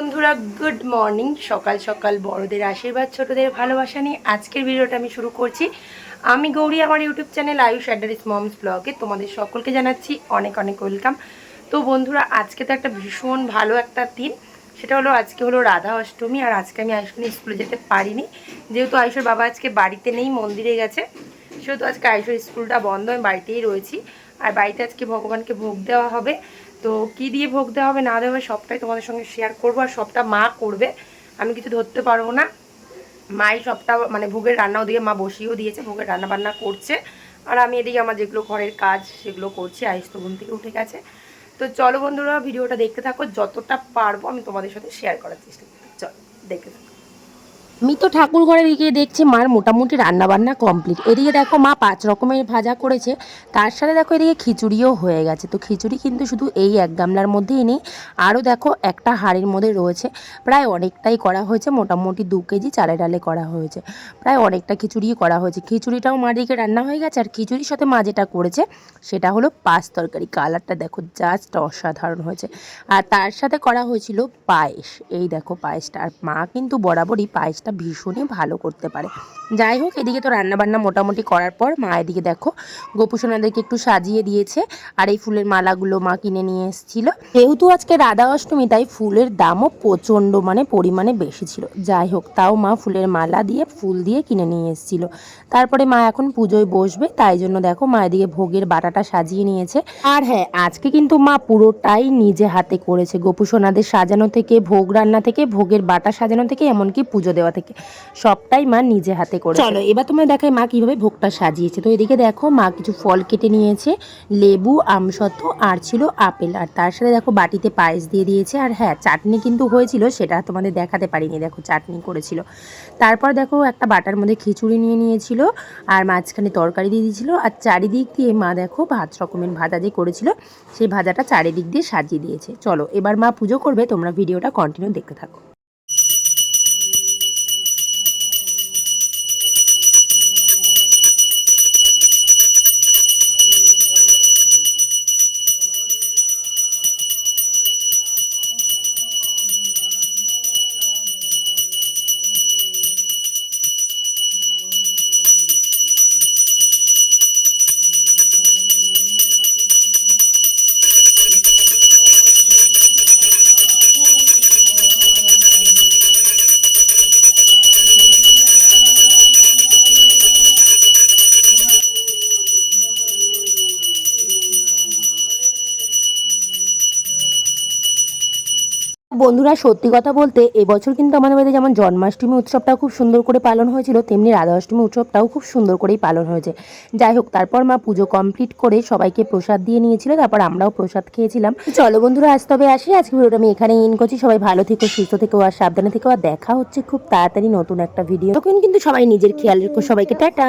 বন্ধুরা good morning সকাল সকাল বড়দের আশীর্বাদ, ছোটদের ভালোবাসা নিয়ে আজকের ভিডিওটা আমি শুরু করছি। আমি গৌরী, আমার ইউটিউব চ্যানেল আয়ুষ অ্যাডারিস মমস ব্লগে তোমাদের সকলকে জানাচ্ছি অনেক অনেক ওয়েলকাম তো বন্ধুরা, আজকে তো একটা ভীষণ ভালো একটা দিন। সেটা হলো, আজকে হলো রাধা অষ্টমী, আর আজকে আমি আয়ুষকে স্কুলে যেতে পারিনি। যেহেতু আয়ুষের বাবা আজকে বাড়িতে নেই, মন্দিরে গেছে। সেহেতু আজকে আয়ুষের স্কুলটা বন্ধ, আমি বাড়িতেই রয়েছি। আর বাড়িতে আজকে ভগবানকে ভোগ দেওয়া হবে। তো কি দিয়ে ভোগ দেওয়া হবে না দেওয়া হবে সবটাই তোমাদের সঙ্গে শেয়ার করব আর সবটা মা করবে। আমি কিছু ধরতে পারব না। মাই সবটা মানে ভোগের রান্নাও দিয়ে, মা বসিয়েও দিয়েছে, ভোগের রান্না বান্না করছে। আর আমি এদিকে আমার যেগুলো ঘরের কাজ, সেগুলো করছি, আয়ুষ তো ঘুম থেকে উঠে গেছে। তো চলো বন্ধুরা, ভিডিওটা দেখতে থাকো, যতটা পারব আমি তোমাদের সাথে শেয়ার করার চেষ্টা করব চলো, দেখতে থাকো। আমি তো ঠাকুর ঘরে দিকে দেখছি মার মোটামুটি রান্না বান্না কমপ্লিট এদিকে দেখো মা পাঁচ রকমের ভাজা করেছে, তার সাথে দেখো এদিকে খিচুড়িও হয়ে গেছে। তো খিচুড়ি কিন্তু শুধু এই এক গামলার মধ্যেই নেই, আরও দেখো একটা হাঁড়ির মধ্যে রয়েছে। প্রায় অনেকটাই করা হয়েছে, মোটামুটি দু কেজি চালে ডালে করা হয়েছে। প্রায় অনেকটা খিচুড়ি করা হয়েছে। খিচুড়িটাও মা দিকে রান্না হয়ে গেছে, আর খিচুড়ির সাথে মা যেটা করেছে, সেটা হলো পাঁচ তরকারি। কালারটা দেখো জাস্ট অসাধারণ হয়েছে। আর তার সাথে করা হয়েছিল পায়েস। এই দেখো পায়েসটা। আর মা কিন্তু বরাবরই পায়েসটা ভীষণই ভালো করতে পারে। যাই হোক, এদিকে তো রান্নাবান্না মোটামুটি করার পর মা এদিকে দেখো, গোপুসোনাদেরকে একটু সাজিয়ে দিয়েছে আর এই ফুলের মালাগুলো মা কিনে নিয়ে এসেছিল। যেহেতু আজকে রাধা অষ্টমী, তাই ফুলের দামও প্রচণ্ড মানে পরিমাণে বেশি ছিল। যাই হোক, তাও মা ফুলের মালা দিয়ে ফুল দিয়ে কিনে নিয়ে এসেছিল। তারপরে মা এখন পুজোয় বসবে, তাই জন্য দেখো মা এদিকে ভোগের বাটাটা সাজিয়ে নিয়েছে। আর হ্যাঁ আজকে কিন্তু মা পুরোটাই নিজে হাতে করেছে। গোপুসোনাদের সাজানো থেকে, ভোগ রান্না থেকে, ভোগের বাটা সাজানো থেকে, এমনকি পুজো দেওয়া থেকে। সবটাই মা নিজে হাতে করে চলো, এবার তোমরা দেখাই মা কীভাবে ভোগটা সাজিয়েছে। তো এদিকে দেখো, মা কিছু ফল কেটে নিয়েছে। লেবু, আমসত্ত্ব, আর ছিল আপেল। আর তার সাথে দেখো, বাটিতে পায়েস দিয়ে দিয়েছে। আর হ্যাঁ চাটনি কিন্তু হয়েছিল, সেটা তোমাদের দেখাতে পারিনি। দেখো, চাটনি করেছিল। তারপর দেখো, একটা বাটার মধ্যে খিচুড়ি নিয়ে নিয়েছিল। আর মাঝখানে তরকারি দিয়ে দিয়েছিল। আর চারিদিক দিয়ে মা দেখো, ভাত রকমের ভাজা যে করেছিল, সেই ভাজাটা চারিদিক দিয়ে সাজিয়ে দিয়েছে। চলো, এবার মা পুজো করবে। তোমরা ভিডিওটা কন্টিনিউ দেখতে থাকো। বন্ধুরা, সত্যি কথা বলতে এবছর কিন্তু আমাদের বাড়িতে যেমন জন্মাষ্টমী উৎসবটাও খুব সুন্দর করে পালন হয়েছিল, তেমনি রাধা অষ্টমী উৎসবটাও খুব সুন্দর করেই পালন হয়েছে। যাই হোক, তারপর মা পুজো কমপ্লিট করে সবাইকে প্রসাদ দিয়ে নিয়েছিল, তারপর আমরাও প্রসাদ খেয়েছিলাম। চলো বন্ধুরা, আজ তবে আসি, আজকে ভিডিওটা আমি এখানে ইন করছি। সবাই ভালো থেকো, সুস্থ থেকো, আর সাবধানে থেকো, আর দেখা হচ্ছে খুব তাড়াতাড়ি নতুন একটা ভিডিও তখন কিন্তু সবাই নিজের খেয়াল রেখো, সবাইকে টাটা।